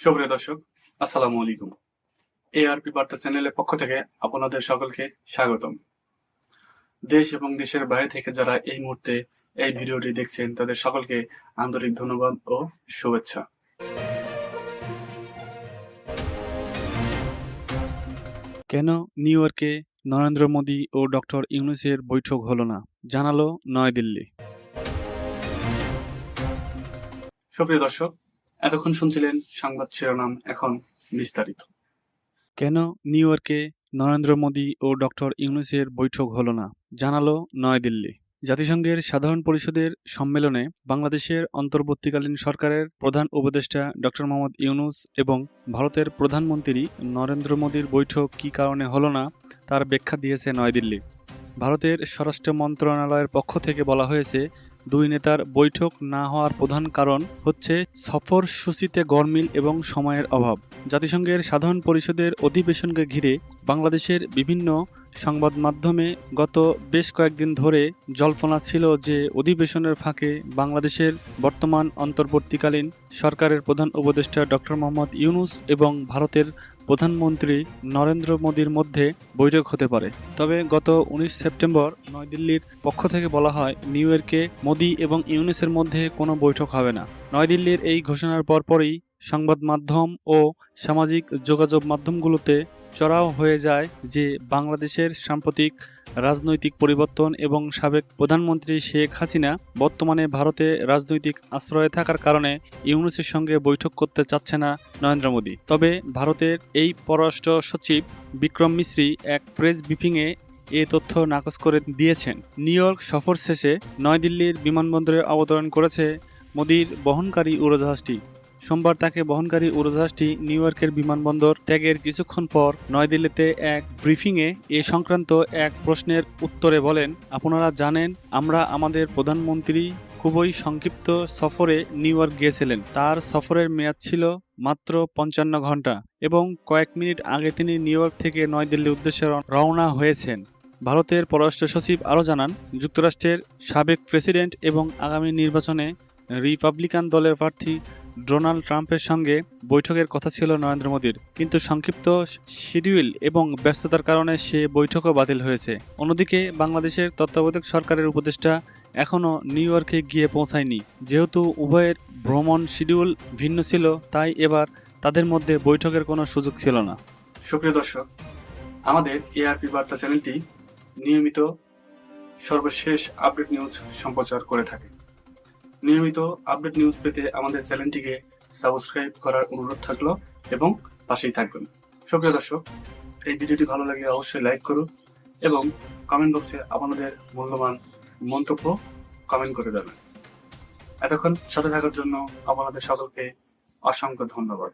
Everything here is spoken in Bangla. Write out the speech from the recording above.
সুপ্রিয় দর্শক, আসসালামু আলাইকুম। এআরপি বার্তা চ্যানেলের পক্ষ থেকে আপনাদের সকলকে স্বাগতম। দেশ এবং দেশের বাইরে থেকে যারা এই মুহূর্তে এই ভিডিওটি দেখছেন, তাদের সকলকে আন্তরিক ধন্যবাদ ও শুভেচ্ছা। কেন নিউ ইয়র্কে নরেন্দ্র মোদী ও ডক্টর ইউনুসের বৈঠক হলো না? জানালো নয়াদিল্লি। সুপ্রিয় দর্শক এতক্ষণ শুনছিলেন সংবাদ শিরোনাম এখন বিস্তারিত। কেন নিউ ইয়র্কে নরেন্দ্র মোদী ও ডক্টর ইউনুসের বৈঠক হলো না? জানালো নয়াদিল্লি। জাতিসংঘের সাধারণ পরিষদের সম্মেলনে বাংলাদেশের অন্তর্বর্তীকালীন সরকারের প্রধান উপদেষ্টা ডক্টর মোহাম্মদ ইউনুস এবং ভারতের প্রধানমন্ত্রী নরেন্দ্র মোদীর বৈঠক কী কারণে হলো না, তার ব্যাখ্যা দিয়েছে নয়াদিল্লি। ভারতের স্বরাষ্ট্র মন্ত্রণালয়ের পক্ষ থেকে বলা হয়েছে, দুই নেতার বৈঠক না হওয়ার প্রধান কারণ হচ্ছে সফর সূচিতে গরমিল এবং সময়ের অভাব। জাতিসংঘের সাধারণ পরিষদের অধিবেশনকে ঘিরে বাংলাদেশের বিভিন্ন সংবাদ মাধ্যমে গত বেশ কয়েকদিন ধরে জল্পনা ছিল যে অধিবেশনের ফাঁকে বাংলাদেশের বর্তমান অন্তর্বর্তীকালীন সরকারের প্রধান উপদেষ্টা ডক্টর মোহাম্মদ ইউনুস এবং ভারতের প্রধানমন্ত্রী নরেন্দ্র মোদীর মধ্যে বৈঠক হতে পারে। তবে গত উনিশ সেপ্টেম্বর নয়াদিল্লির পক্ষ থেকে বলা হয়, নিউ ইয়র্কে মোদী এবং ইউনিসের মধ্যে কোনো বৈঠক হবে না। নয়াদিল্লির এই ঘোষণার পরপরই সংবাদ মাধ্যম ও সামাজিক যোগাযোগ মাধ্যমগুলোতে চড়াও হয়ে যায় যে বাংলাদেশের সাম্প্রতিক রাজনৈতিক পরিবর্তন এবং সাবেক প্রধানমন্ত্রী শেখ হাসিনা বর্তমানে ভারতে রাজনৈতিক আশ্রয়ে থাকার কারণে ইউনুসের সঙ্গে বৈঠক করতে চাচ্ছে না নরেন্দ্র মোদী। তবে ভারতের এই পররাষ্ট্র সচিব বিক্রম মিশ্রি এক প্রেস ব্রিফিংয়ে এ তথ্য নাকচ করে দিয়েছেন। নিউ ইয়র্ক সফর শেষে নয়াদিল্লির বিমানবন্দরে অবতরণ করেছে মোদীর বহনকারী উড়োজাহাজটি। সোমবার তাকে বহনকারী উড়োজাহাজটি নিউ ইয়র্কের বিমানবন্দর ত্যাগের কিছুক্ষণ পর নয়াদিল্লিতে এক ব্রিফিংয়ে এ সংক্রান্ত এক প্রশ্নের উত্তরে বলেন, আপনারা জানেন, আমরা আমাদের প্রধানমন্ত্রী খুবই সংক্ষিপ্ত সফরে নিউ ইয়র্ক গিয়েছিলেন। তার সফরের মেয়াদ ছিল মাত্র পঞ্চান্ন ঘণ্টা এবং কয়েক মিনিট আগে তিনি নিউ ইয়র্ক থেকে নয়াদিল্লির উদ্দেশ্যে রওনা হয়েছেন। ভারতের পররাষ্ট্র সচিব আরও জানান, যুক্তরাষ্ট্রের সাবেক প্রেসিডেন্ট এবং আগামী নির্বাচনে রিপাবলিকান দলের প্রার্থী ডোনাল্ড ট্রাম্পের সঙ্গে বৈঠকের কথা ছিল নরেন্দ্র মোদীর। কিন্তু সংক্ষিপ্ত শিডিউল এবং ব্যস্ততার কারণে সে বৈঠকও বাতিল হয়েছে। অন্যদিকে বাংলাদেশের তত্ত্বাবধায়ক সরকারের উপদেষ্টা এখনও নিউ ইয়র্কে গিয়ে পৌঁছায়নি। যেহেতু উভয়ের ভ্রমণ শিডিউল ভিন্ন ছিল, তাই এবার তাদের মধ্যে বৈঠকের কোনো সুযোগ ছিল না। সুপ্রিয় দর্শক, আমাদের এআরপি বার্তা চ্যানেলটি নিয়মিত সর্বশেষ আপডেট নিউজ সম্প্রচার করে থাকে। নিয়মিত আপডেট নিউজ পেতে আমাদের চ্যানেলটিকে সাবস্ক্রাইব করার অনুরোধ থাকল এবং পাশেই থাকবেন। সুপ্রিয় দর্শক, এই ভিডিওটি ভালো লাগে অবশ্যই লাইক করুন এবং কমেন্ট বক্সে আপনাদের মূল্যবান মন্তব্য কমেন্ট করে দেবেন এতক্ষণ সাথে থাকার জন্য আপনাদের সকলকে অসংখ্য ধন্যবাদ।